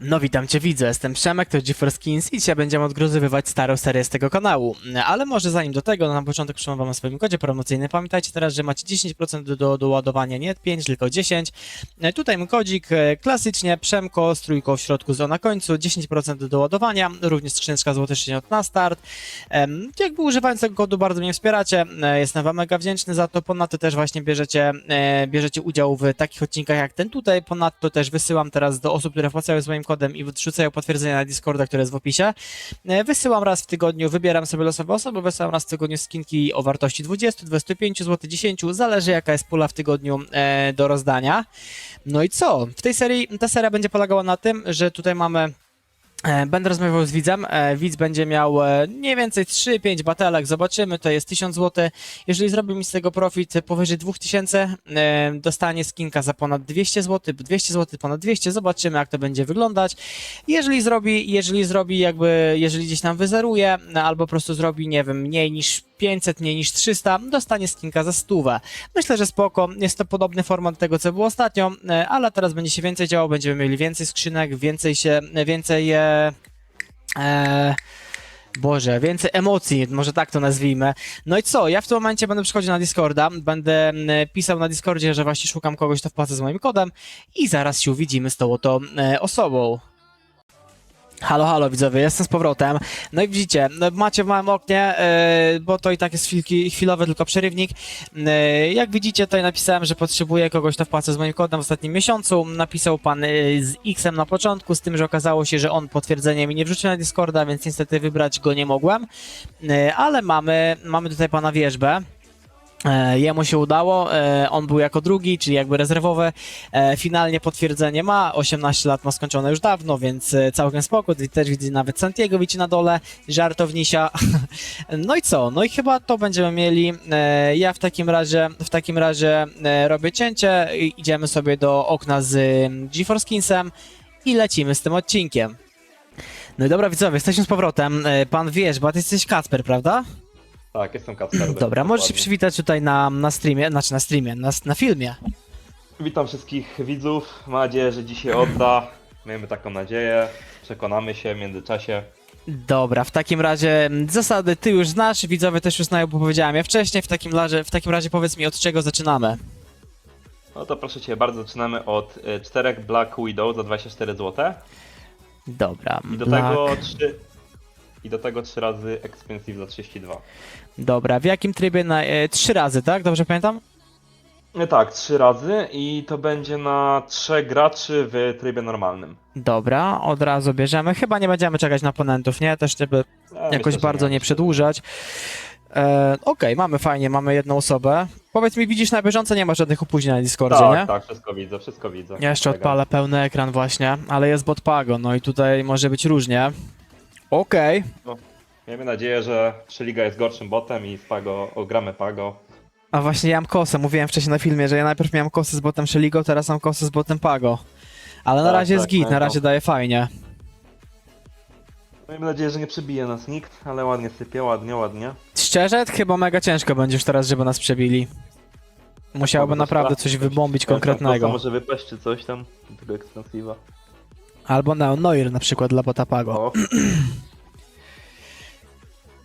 No witam cię, widzę, jestem Przemek, to jest GeForce i dzisiaj będziemy odgruzywać starą serię z tego kanału. Ale może zanim do tego, no na początek przypomnę wam o swoim kodzie promocyjnym. Pamiętajcie teraz, że macie 10% do, do, do ładowania, nie 5, tylko 10. E, Tutaj mój kodzik, e, klasycznie Przemko z trójką w środku, z na końcu, 10% do ładowania, również skrzyneczka złotych na start. Jakby używając tego kodu bardzo mnie wspieracie, e, jestem wam mega wdzięczny za to. Ponadto też właśnie bierzecie, bierzecie udział w takich odcinkach jak ten tutaj. Ponadto też wysyłam teraz do osób, które wpłacają z moim kodem i wrzucają potwierdzenie na Discorda, które jest w opisie. E, Wysyłam raz w tygodniu, wybieram sobie losowe osoby, wysyłam raz w tygodniu skinki o wartości 20, 25 zł, 10, zależy jaka jest pula w tygodniu e, do rozdania. No i co? W tej serii, ta seria będzie polegała na tym, że tutaj mamy Będę rozmawiał z widzem. E, Widz będzie miał e, mniej więcej 3-5 batelek. Zobaczymy, to jest 1000 zł. Jeżeli zrobi mi z tego profit powyżej 2000, e, dostanie skinka za ponad 200 zł, 200 zł, ponad 200. Zobaczymy, jak to będzie wyglądać. Jeżeli zrobi, jeżeli zrobi jakby, jeżeli gdzieś nam wyzeruje, albo po prostu zrobi, nie wiem, mniej niż 500, mniej niż 300, dostanie skinka za stówę. Myślę, że spoko. Jest to podobny format do tego, co było ostatnio, e, ale teraz będzie się więcej działo, będziemy mieli więcej skrzynek, więcej się, więcej e, e, Boże, więcej emocji, może tak to nazwijmy. No i co, ja w tym momencie będę przychodził na Discorda, będę pisał na Discordzie, że właśnie szukam kogoś, kto wpłaca z moim kodem i zaraz się uwidzimy z tą oto e, osobą. Halo, halo widzowie, jestem z powrotem. No i widzicie, no macie w małym oknie, e, bo to i tak jest chwilki, chwilowy tylko przerywnik. E, jak widzicie, tutaj napisałem, że potrzebuję kogoś, kto wpłaca z moim kodem w ostatnim miesiącu. Napisał pan e, z X-em na początku, z tym, że okazało się, że on potwierdzenie mi nie wrzucił na Discorda, więc niestety wybrać go nie mogłem. Ale mamy, mamy tutaj pana wierzbę. E, Jemu się udało, e, on był jako drugi, czyli jakby rezerwowy. E, Finalnie potwierdzenie ma, 18 lat ma skończone już dawno, więc całkiem spoko. Też widzę nawet Santiago widzi na dole, żartownisia. No i co? No i chyba to będziemy mieli. Ja w takim razie, w takim razie robię cięcie, idziemy sobie do okna z GeForce Skinsem i lecimy z tym odcinkiem. No i dobra widzowie, jesteśmy z powrotem. Pan wiesz, bo ty jesteś Kacper, prawda? Tak, jestem Kacper. Dobra, możesz się przywitać tutaj na, na streamie, znaczy na streamie, na, na filmie. Witam wszystkich widzów. Mam nadzieję, że dzisiaj odda. Miejmy taką nadzieję. Przekonamy się w międzyczasie. Dobra, w takim razie mm, zasady ty już znasz, widzowie też już znają, bo powiedziałem je wcześniej. W takim razie, w takim razie powiedz mi, od czego zaczynamy. No to proszę Cię bardzo, zaczynamy od y, czterech Black Widow za 24 zł. Dobra, I do Black. tego 3. I do tego 3 razy Expensive za 32. Dobra, w jakim trybie na... E, trzy razy, tak? Dobrze pamiętam? No tak, 3 razy i to będzie na 3 graczy w trybie normalnym. Dobra, od razu bierzemy. Chyba nie będziemy czekać na oponentów, nie? Też żeby Ja jakoś że bardzo nie przedłużać. E, Okej, mamy fajnie, mamy jedną osobę. Powiedz mi, widzisz na bieżąco, nie ma żadnych opóźnień na Discordzie, nie? Tak, tak, wszystko widzę, wszystko widzę. Ja jeszcze Kolega. odpalę pełny ekran właśnie, ale jest bot Pago, no i tutaj może być różnie. Okej, Miejmy nadzieję, że Szeliga jest gorszym botem i Pago, ogramy Pago. a właśnie ja mam kosę, mówiłem wcześniej na filmie, że ja najpierw miałem kosę z botem Sheligo, teraz mam kosę z botem Pago. Ale na Tak, razie jest tak, git, na pamiętam. razie daje fajnie. Miejmy nadzieję, że nie przebije nas nikt, ale ładnie sypie, ładnie, ładnie. Szczerze, chyba mega ciężko będzie już teraz, żeby nas przebili. Musiałby Mogę naprawdę coś wybombić Tam konkretnego. Może wypaść czy coś tam, tego expensive'a. Albo na Noir na przykład dla bota Pago. O,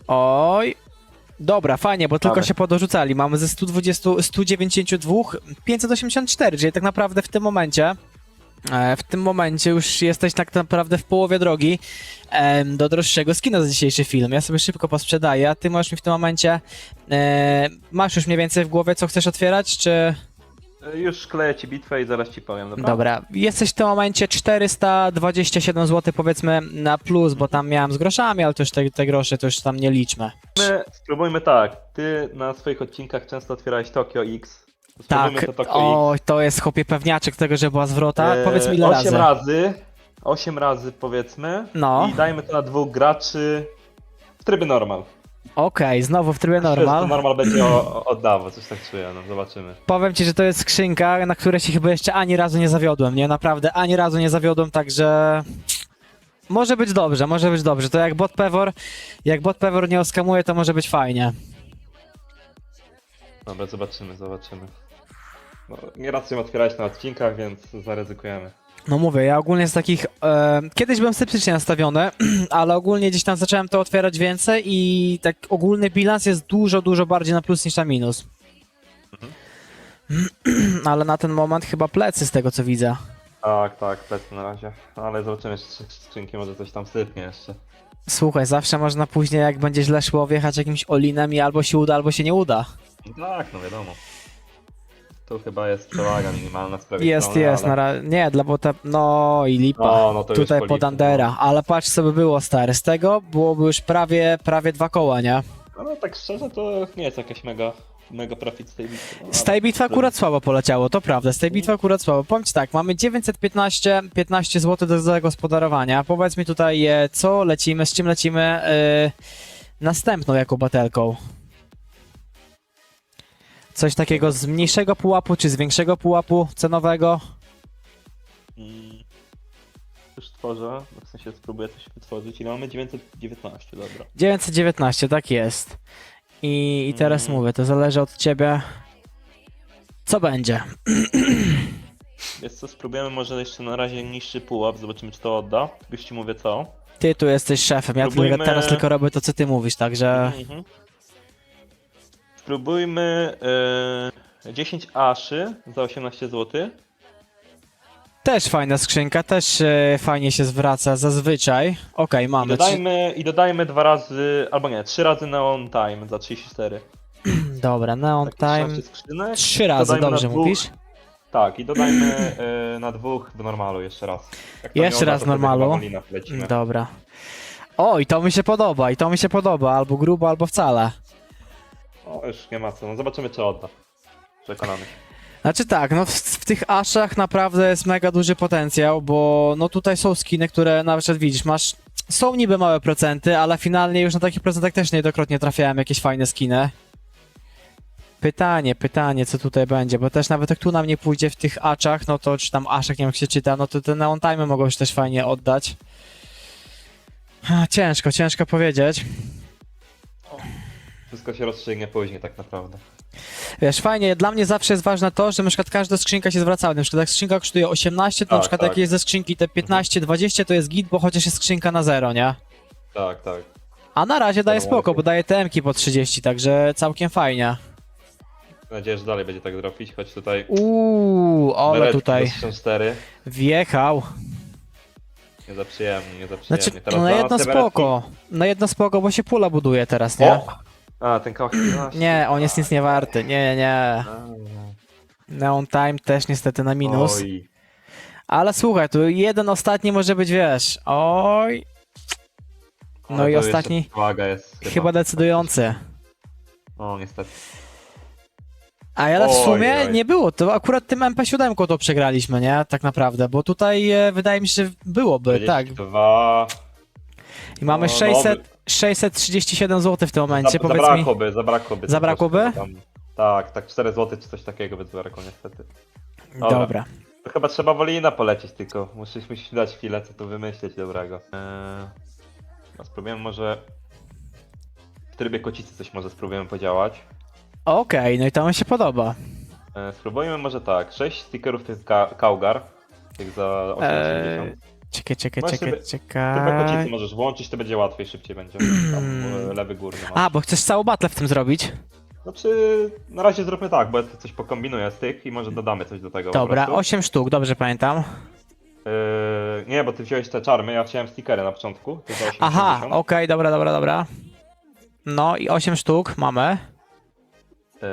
Oj. Dobra, fajnie, bo tylko się podorzucali. Mamy ze 120, 192, 584, czyli tak naprawdę w tym momencie, e, w tym momencie już jesteś tak naprawdę w połowie drogi em, do droższego skina za dzisiejszy film. Ja sobie szybko posprzedaję, a ty możesz mi w tym momencie, e, masz już mniej więcej w głowie, co chcesz otwierać, czy... już kleję ci bitwę i zaraz ci powiem, dobra? Dobra, jesteś w tym momencie 427 zł powiedzmy na plus, bo tam miałem z groszami, ale to już te, te grosze to już tam nie liczmy. My spróbujmy tak, ty na swoich odcinkach często otwierałeś Tokio X. Spróbujmy Tak, to Tokio o, to jest chłopie pewniaczek tego, że była zwrota. X. Powiedz mi ile 8 razy. razy. 8 razy powiedzmy. No. I dajmy to na dwóch graczy w trybie normal. Okej, znowu w trybie normal. normal będzie o- oddawał, coś tak czuję, no zobaczymy. Powiem ci, że to jest skrzynka, na której się chyba jeszcze ani razu nie zawiodłem, nie? Naprawdę, ani razu nie zawiodłem, także... Może być dobrze, może być dobrze. To jak bot Pewor, jak bot Pewor nie oskamuje, to może być fajnie. Dobra, zobaczymy, zobaczymy. No, nieraz się otwierać na odcinkach, więc zaryzykujemy. No mówię, ja ogólnie z takich. E, kiedyś byłem sceptycznie nastawiony, ale ogólnie gdzieś tam zacząłem to otwierać więcej i tak ogólny bilans jest dużo, dużo bardziej na plus niż na minus. ale na ten moment chyba plecy z tego co widzę. Tak, tak, plecy na razie. No, ale zobaczymy jeszcze skrzynki, może coś tam sypnie jeszcze. Słuchaj, zawsze można później, jak będzie źle szło, wjechać jakimś olinem i albo się uda, albo się nie uda. No tak, no wiadomo. Tu chyba jest przewaga minimalna z prawej Jest, strony, jest, ale... na ra- Nie, dla bo te. No i lipa. No, no to już Tutaj po pod lipie, Andera, ale patrz co by było stary. Z tego byłoby już prawie, prawie dwa koła, nie? No, no tak szczerze to nie jest jakaś mega, mega profit z tej bitwy. No, Z tej bitwy akurat słabo poleciało, to prawda, z tej bitwy akurat słabo. Powiem ci tak, mamy 915 15 zł do zagospodarowania. Powiedz mi tutaj, e, co lecimy, z czym lecimy e, następną jako batelką? Coś takiego z mniejszego pułapu, czy z większego pułapu cenowego? Mm, Już tworzę, w sensie spróbuję coś wytworzyć. Ile mamy? 919, dobra. 919, tak jest. I, i teraz Mm. mówię, to zależy od ciebie. Co będzie? Więc co, spróbujemy może jeszcze na razie niższy pułap, zobaczymy czy to odda. Już ci mówię co. Ty tu jesteś szefem, ja tylko, Spróbujmy- teraz tylko robię to, co ty mówisz, także... Mhm. Spróbujmy yy, 10 aszy za 18 zł. Też fajna skrzynka, też e, fajnie się zwraca zazwyczaj. Okej, I mamy. Trzy... dodajmy, I dodajmy dwa razy, albo nie, trzy razy Neon Time za 34. Dobra, Neon Takie Time. 16 skrzynek. Trzy razy, Dodajmy na dobrze dwóch. mówisz? Tak, i dodajmy y, na dwóch w normalu jeszcze raz. Jak to Jeszcze uda, raz to wtedy normalu? chyba Molina wlecimy. Dobra. O, i to mi się podoba, i to mi się podoba. Albo grubo, albo wcale. O, już nie ma co, no zobaczymy czy odda. Przekonamy się. Znaczy tak, no w, w tych aszach naprawdę jest mega duży potencjał, bo no tutaj są skiny, które na przykład widzisz, masz. Są niby małe procenty, ale finalnie już na takich procentach też niejednokrotnie trafiałem jakieś fajne skiny. Pytanie, pytanie, co tutaj będzie, bo też nawet jak tu nam nie pójdzie w tych aczach, no to czy tam aszach, nie wiem jak się czyta, no to te neon time mogą się też fajnie oddać. Ciężko, ciężko powiedzieć. Wszystko się rozstrzygnie później tak naprawdę. Wiesz, fajnie, dla mnie zawsze jest ważne to, że na przykład każda skrzynka się zwraca. Na przykład jak skrzynka kosztuje 18, to na Tak, przykład tak. jak jest ze skrzynki te 15, 20, to jest git, bo chociaż jest skrzynka na zero, nie? Tak, tak. A na razie daje No, spoko, bo daje TM-ki po 30, także całkiem fajnie. Mam nadzieję, że dalej będzie tak dropić, choć tutaj... Uuu, ale tutaj do 64. wjechał. Nie za przyjemnie, nie za przyjemnie. Znaczy, Teraz no na za jedno te spoko. Na jedno spoko, bo się pula buduje teraz, nie? O! A, ten koch 11. Nie, on jest nic nie warty. Nie, nie, Neon Time też niestety na minus. Oj. Ale słuchaj, tu jeden ostatni może być, wiesz. Oj, No Ale i to jeszcze ostatni- jest chyba. chyba decydujący. O, niestety. A ale w Oj, sumie oj. nie było, to akurat tym MP7 to przegraliśmy, nie? Tak naprawdę, bo tutaj e, wydaje mi się, że byłoby, tak. 22. I mamy No, 600, nowy. 637 zł w tym momencie, Za, powiedz mi. zabrakłoby, zabrakłoby. Zabrakłoby? troszkę Tam, tak, tak 4 zł czy coś takiego by zabrakło niestety. Dobra. Dobra. To chyba trzeba Wolina polecieć tylko. Musisz, musisz dać chwilę, co tu wymyślić dobrego. Eee, no spróbujemy może... W trybie kocicy coś może spróbujemy podziałać. Okej, no i to mi się podoba. Eee, spróbujmy może tak, 6 stickerów tych ka Kaugar. Tych za 8,80. Eee, Czekaj, czekaj, Możesz czekaj, sobie- czekaj. możesz włączyć, to będzie łatwiej, szybciej będzie. Tam e, lewy górny masz. A, bo chcesz całą battle w tym zrobić? Znaczy, na razie zróbmy tak, bo ja tu coś pokombinuję z tych i może dodamy coś do tego. po Dobra, prostu. 8 sztuk, dobrze pamiętam. Yy, nie, bo ty wziąłeś te czarmy, ja chciałem stickery na początku. Ty za 80. Aha, okej, dobra, dobra, dobra. No i 8 sztuk mamy. Yy,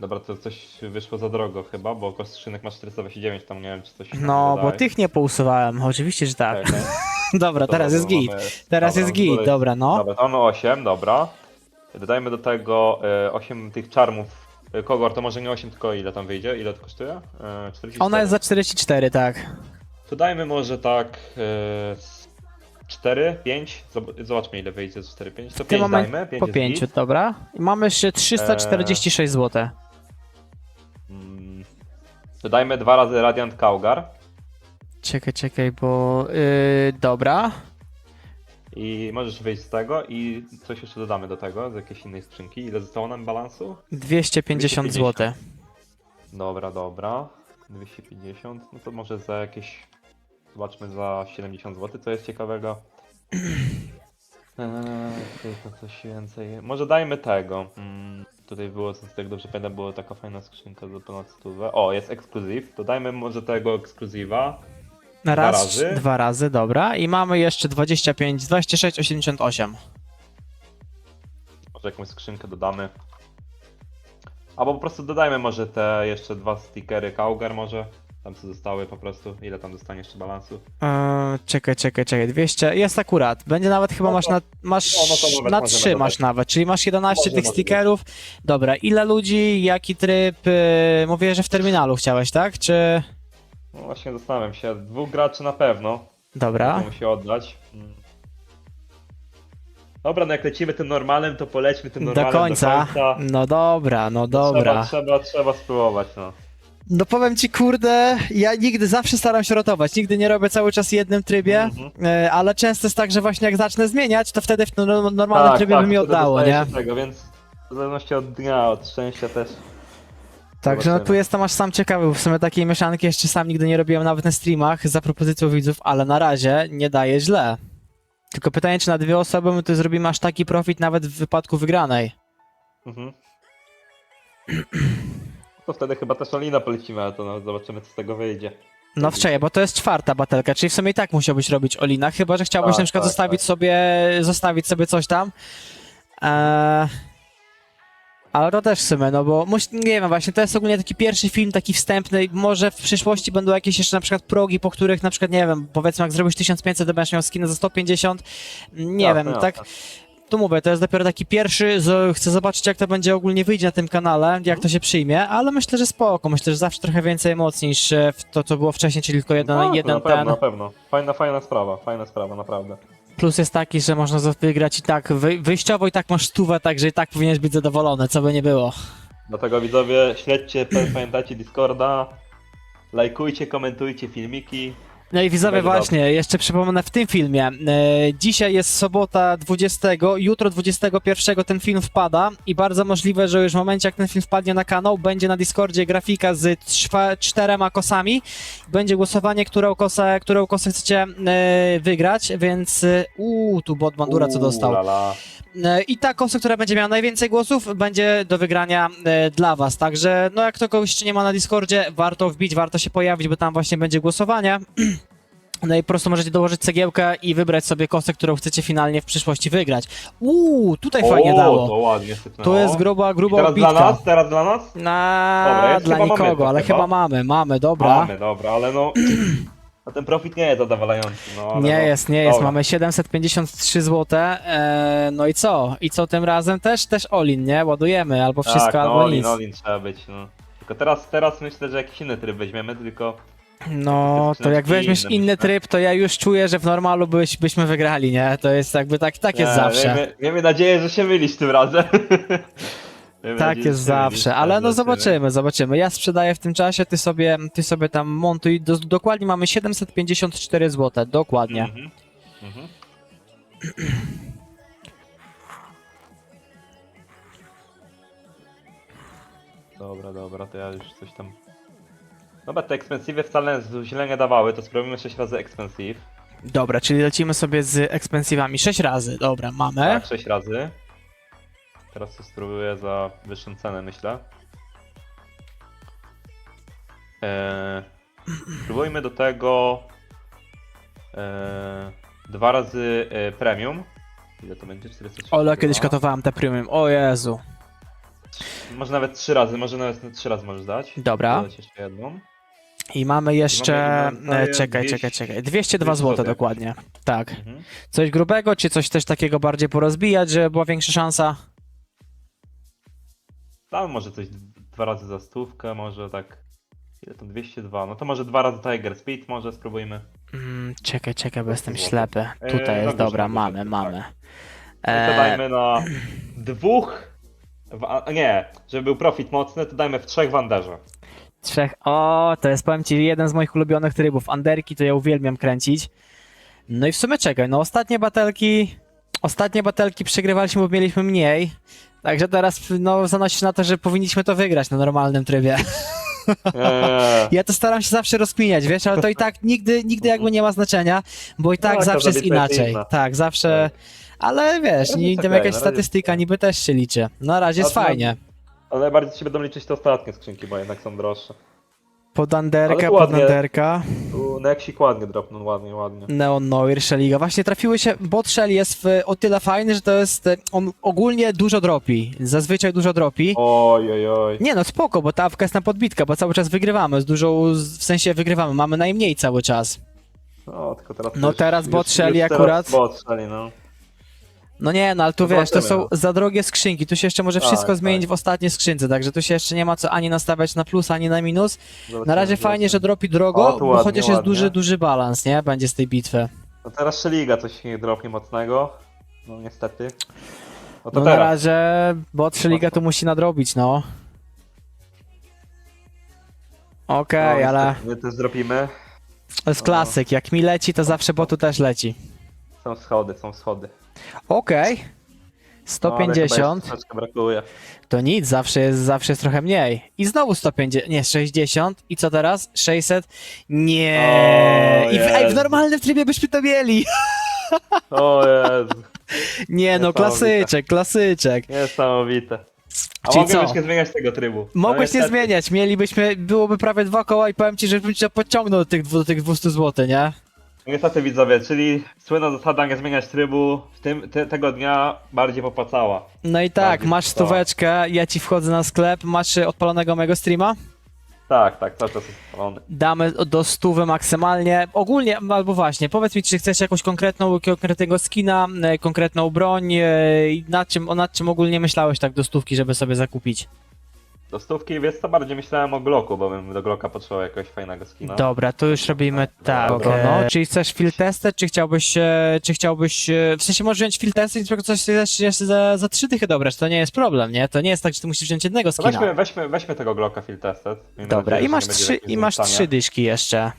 dobra, to coś wyszło za drogo chyba, bo koszt skrzynek ma 429, tam nie wiem czy coś. No, bo tych nie pousuwałem, oczywiście, że tak. Okej. Dobra, teraz jest git. Teraz jest git, dobra, no. Dobra, to mamy 8, dobra. Dodajmy do tego e, 8 tych czarmów. E, Kogor to może nie 8, tylko ile tam wyjdzie? Ile to kosztuje? E, 44. Ona jest za 44, tak. To dajmy może tak e, 4, 5. Zob- Zobaczmy ile wyjdzie z 4, 5. To W tym 5 momencie dajmy, 5 po jest 5, git. dobra. I mamy jeszcze 346 zł. Dodajmy dwa razy Radiant Kaugar. Czekaj, czekaj, bo... Yy, dobra. I możesz wyjść z tego i coś jeszcze dodamy do tego, z jakiejś innej skrzynki. Ile zostało nam balansu? 250 zł. 250. Dobra, dobra. 250, no to może za jakieś, zobaczmy za 70 zł, co jest ciekawego. Eee, to coś więcej. Może dajmy tego. Mm, tutaj było, tak dobrze pamiętam, była taka fajna skrzynka za ponad stówę. O, jest ekskluzyw. To dajmy może tego ekskluzywa. Na Dwa raz, razy. dwa razy, dobra. I mamy jeszcze 25, 26, 88. Może jakąś skrzynkę dodamy. Albo po prostu dodajmy może te jeszcze dwa stickery Kaugar może. Tam co zostały po prostu. Ile tam dostaniesz jeszcze balansu? Eee, czekaj, czekaj, czekaj, 200, jest akurat. Będzie nawet chyba No masz to- na, masz no, no to nawet na możemy 3 dodać. masz nawet, czyli masz 11 Możemy tych dodać. stickerów. Dobra, ile ludzi, jaki tryb? Yy, mówię, że w terminalu chciałeś, tak? Czy... No właśnie zastanawiam się. Dwóch graczy na pewno. Dobra. To musi oddać. Mm. Dobra, no jak lecimy tym normalnym, to polećmy tym Do normalnym końca. Do końca. No dobra, no dobra. Trzeba, trzeba, trzeba spróbować, no. No powiem ci, kurde, ja nigdy zawsze staram się rotować, nigdy nie robię cały czas w jednym trybie, Mhm. e, ale często jest tak, że właśnie jak zacznę zmieniać, to wtedy w no- no- normalnym trybie by mi wtedy oddało, dostaje nie? się Tego, więc w zależności od dnia, od szczęścia też. Także no Zobaczymy. tu jestem aż sam ciekawy, bo w sumie takiej mieszanki jeszcze sam nigdy nie robiłem nawet na streamach za propozycją widzów, ale na razie nie daje źle. Tylko pytanie, czy na dwie osoby my tu zrobimy aż taki profit nawet w wypadku wygranej. Mhm. To wtedy chyba też Alina polecimy, ale to no, zobaczymy co z tego wyjdzie. No wcześniej, bo to jest czwarta batelka, czyli w sumie i tak musiałbyś robić Olina, chyba że chciałbyś Tak, na przykład tak, zostawić tak. sobie zostawić sobie coś tam. Eee, ale to też w sumie, no bo nie wiem, właśnie to jest ogólnie taki pierwszy film, taki wstępny. Może w przyszłości będą jakieś jeszcze na przykład progi, po których na przykład, nie wiem, powiedzmy jak zrobisz 1500, to będziesz miał skinę za 150. Nie Jasne, wiem, jasne. Tak. Tu mówię, to jest dopiero taki pierwszy, z, chcę zobaczyć jak to będzie ogólnie wyjdzie na tym kanale, jak to się przyjmie, ale myślę, że spoko, myślę, że zawsze trochę więcej emocji niż e, w to, co było wcześniej, czyli tylko jeden, No, jeden na pewno, ten. na pewno. Fajna, fajna sprawa, fajna sprawa, naprawdę. Plus jest taki, że można wygrać i tak, wy, wyjściowo i tak masz stówę, także i tak powinieneś być zadowolony, co by nie było. Dlatego widzowie, śledźcie, pamiętajcie Discorda, lajkujcie, komentujcie filmiki. No i widzowie właśnie, jeszcze przypomnę w tym filmie, e, dzisiaj jest sobota 20, jutro 21 ten film wpada i bardzo możliwe, że już w momencie jak ten film wpadnie na kanał, będzie na Discordzie grafika z trzwa, czterema kosami, będzie głosowanie, którą kosę, którą kosę chcecie e, wygrać, więc e, uuu, tu bot Bandura co dostał. lala. E, I ta kosa, która będzie miała najwięcej głosów, będzie do wygrania e, dla was. Także, no jak to kogoś jeszcze nie ma na Discordzie, warto wbić, warto się pojawić, bo tam właśnie będzie głosowanie. No i po prostu możecie dołożyć cegiełkę i wybrać sobie kosę, którą chcecie finalnie w przyszłości wygrać. Uuu, tutaj fajnie dało. to ładnie sypnęło. To jest gruba, I gruba teraz dla nas, teraz dla nas? Na, Dobra, jest dla chyba mamy nikogo, to ale chyba. chyba mamy, mamy, dobra. Mamy, dobra, ale no... A ten profit nie jest zadowalający, no ale Nie no, jest, nie jest. dobra. Mamy 753 zł. E, no i co? I co tym razem też? Też Olin, nie? Ładujemy albo wszystko, tak, no, albo Olin, nic. Olin trzeba być, no. Tylko teraz, teraz myślę, że jakiś inny tryb weźmiemy, tylko... No, to jak weźmiesz inny tryb, to ja już czuję, że w normalu byś, byśmy wygrali, nie? To jest jakby tak, tak jest zawsze. Miejmy, miejmy nadzieję, że się mylisz tym razem. Miejmy Tak nadzieję, jest że się mylisz, zawsze, ale no zobaczymy. zobaczymy, zobaczymy. Ja sprzedaję w tym czasie, ty sobie, ty sobie tam montuj. Do, dokładnie mamy 754 zł, dokładnie. Mhm. Mhm. Dobra, dobra, to ja już coś tam... Dobra, te expensive wcale źle nie dawały, to spróbujmy 6 razy expensive. Dobra, czyli lecimy sobie z ekspensywami 6 razy, dobra, mamy. Tak, 6 razy. Teraz to spróbuję za wyższą cenę, myślę. Eee, spróbujmy do tego eee, dwa razy e, premium. Ile to będzie? 430 Ola, kiedyś katowałem te premium, o Jezu. Może nawet trzy razy, może nawet trzy razy możesz dać. Dobra. Dodać jeszcze jedną. I mamy jeszcze, Mamy e, czekaj, 200 czekaj, czekaj, 202 zł dokładnie, tak. Mhm. Coś grubego, czy coś też takiego bardziej porozbijać, żeby była większa szansa? Tam może coś dwa razy za stówkę, może tak. Ile to 202? No to może dwa razy Tiger Speed, może spróbujmy. Mm, czekaj, czekaj, bo jestem ślepy. Eee, Tutaj jest, górze, dobra, mamy, tak. mamy. No to Eee, dajmy na dwóch. W, nie, żeby był profit mocny, to dajmy w trzech w Anderze. Trzech. O, to jest, powiem ci, jeden z moich ulubionych trybów. Anderki to ja uwielbiam kręcić. No i w sumie czekaj, no ostatnie batelki. Ostatnie batelki przegrywaliśmy, bo mieliśmy mniej. Także teraz no, zanosi się na to, że powinniśmy to wygrać na normalnym trybie. Nie. Ja to staram się zawsze rozkminiać, wiesz, ale to i tak nigdy, nigdy jakby nie ma znaczenia, bo i tak Tak, zawsze jest inaczej. Tak, zawsze. Ale wiesz, Ale nie, tam okej, jakaś statystyka niby też się liczy. Na razie jest fajnie. Ale najbardziej się będą liczyć te ostatnie skrzynki, bo jednak są droższe. Pod Ale pod ładnie. Anderka. Tu Nexik ładnie dropnął, ładnie, ładnie. Neon Noir. Właśnie trafiły się, bot Shelly jest w, o tyle fajny, że to jest, e, on ogólnie dużo dropi. Zazwyczaj dużo dropi. Oj, oj, oj. Nie no, spoko, bo ta awka jest na podbitka, bo cały czas wygrywamy, z dużą, z- w sensie wygrywamy, mamy najmniej cały czas. No, tylko teraz No teraz bot teraz akurat. Bot Shelly, no. No nie, no ale tu wiesz, to Zobaczymy, są za drogie skrzynki, tu się jeszcze może Tak, wszystko tak. zmienić w ostatniej skrzynce, także tu się jeszcze nie ma co ani nastawiać na plus, ani na minus. Na Zobaczymy, razie fajnie, że zobaczymy. dropi drogo, O, tu bo ładnie, chociaż jest ładnie. duży, duży balans, nie? Będzie z tej bitwy. No teraz Szeliga coś dropnie mocnego. No niestety. No to No na teraz. razie bot Liga tu musi nadrobić, no. Okej, no, ale niestety, My też dropimy. to jest klasyk, jak mi leci, to zawsze botu też leci. Są schody, są schody. Okej. No, ale chyba 150. jeszcze troszeczkę brakuje. To nic, zawsze jest, zawsze jest trochę mniej. I znowu 150, nie, 60. I co teraz? 600? Nie. O I w, ej, w Jezu. normalnym trybie byśmy to mieli. O Jezu, Nie no, Niesamowite. klasyczek, klasyczek. niesamowite. A Czyli mogę co? zmieniać tego trybu. No Mogłeś nie niestety. zmieniać, mielibyśmy, byłoby prawie dwa koła i powiem ci, że bym cię podciągnął do tych, dwu- do tych 200 zł, nie? Niestety widzowie, czyli słynna zasada nie zmieniać trybu w tym, te, tego dnia bardziej popłacała. No i tak, Bardziej masz stóweczkę, ja ci wchodzę na sklep, masz y, odpalonego mojego streama? Tak, tak, cały czas jest spalony. Damy do stówy maksymalnie. Ogólnie, albo właśnie, powiedz mi, czy chcesz jakąś konkretną, konkretnego skina, e, konkretną broń, e, i nad czym, o nad czym ogólnie myślałeś tak do stówki, żeby sobie zakupić? Do stówki, więc to bardziej myślałem o Glocku, bo bym do Glocka potrzebował jakiegoś fajnego skina. Dobra, to już robimy tak. Dobra. No, czyli chcesz field czy chciałbyś, e, czy chciałbyś, e, w sensie możesz wziąć field tested i tylko coś jeszcze, jeszcze za, za trzy dychy dobrać, to nie jest problem, nie? To nie jest tak, że ty musisz wziąć jednego To skina. weźmy, weźmy, weźmy tego Glocka Field Tested. Miejmy Dobra, nadzieję, i że masz nie będzie trzy, jakiegoś i masz trzy dyszki jeszcze.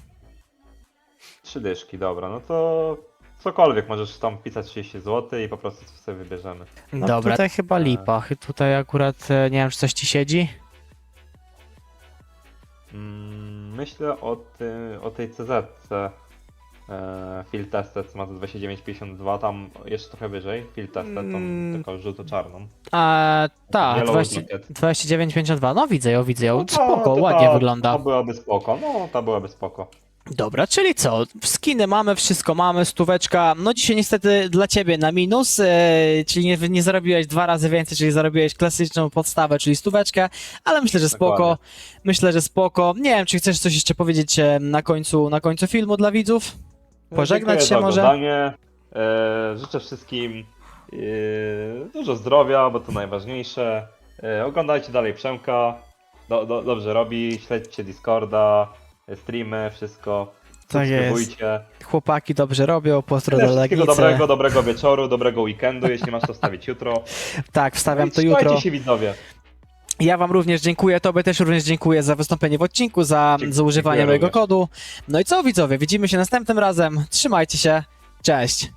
Trzy dyszki, dobra, no to cokolwiek możesz tam pisać 30 zł i po prostu coś sobie wybierzemy. No Dobra, tutaj chyba lipa. Tutaj akurat e, nie wiem, czy coś ci siedzi. Mm, myślę o, ty, o tej CZ. E, Field Tested ma za 29,52, tam jeszcze trochę wyżej. Field Tested, tą Mm. taką żółto-czarną. A, tak, Yellow 20 Jacket. 29,52. No widzę ją, widzę ją. No to- Spoko, to ładnie ta- wygląda. To byłaby spoko, no to byłaby spoko. Dobra, czyli co? Skiny mamy, wszystko mamy, stóweczka. No dzisiaj niestety dla ciebie na minus, e, czyli nie, nie zarobiłeś dwa razy więcej, czyli zarobiłeś klasyczną podstawę, czyli stóweczkę, ale myślę, że spoko. Dokładnie. Myślę, że spoko. Nie wiem, czy chcesz coś jeszcze powiedzieć e, na końcu, na końcu filmu dla widzów? Pożegnać Dziękuję za może? oglądanie. E, życzę wszystkim e, dużo zdrowia, bo to najważniejsze. E, oglądajcie dalej Przemka. Do, do, dobrze robi, śledźcie Discorda, streamy, wszystko. Tak jest. Chłopaki dobrze robią, pozdro Wszystkiego Legnicy. dobrego, dobrego wieczoru, dobrego weekendu, jeśli masz to wstawić jutro. Tak, wstawiam No to jutro. się widzowie. Ja wam również dziękuję, tobie też również dziękuję za wystąpienie w odcinku, za, za używanie mojego kodu. No i co widzowie, widzimy się następnym razem. Trzymajcie się. Cześć.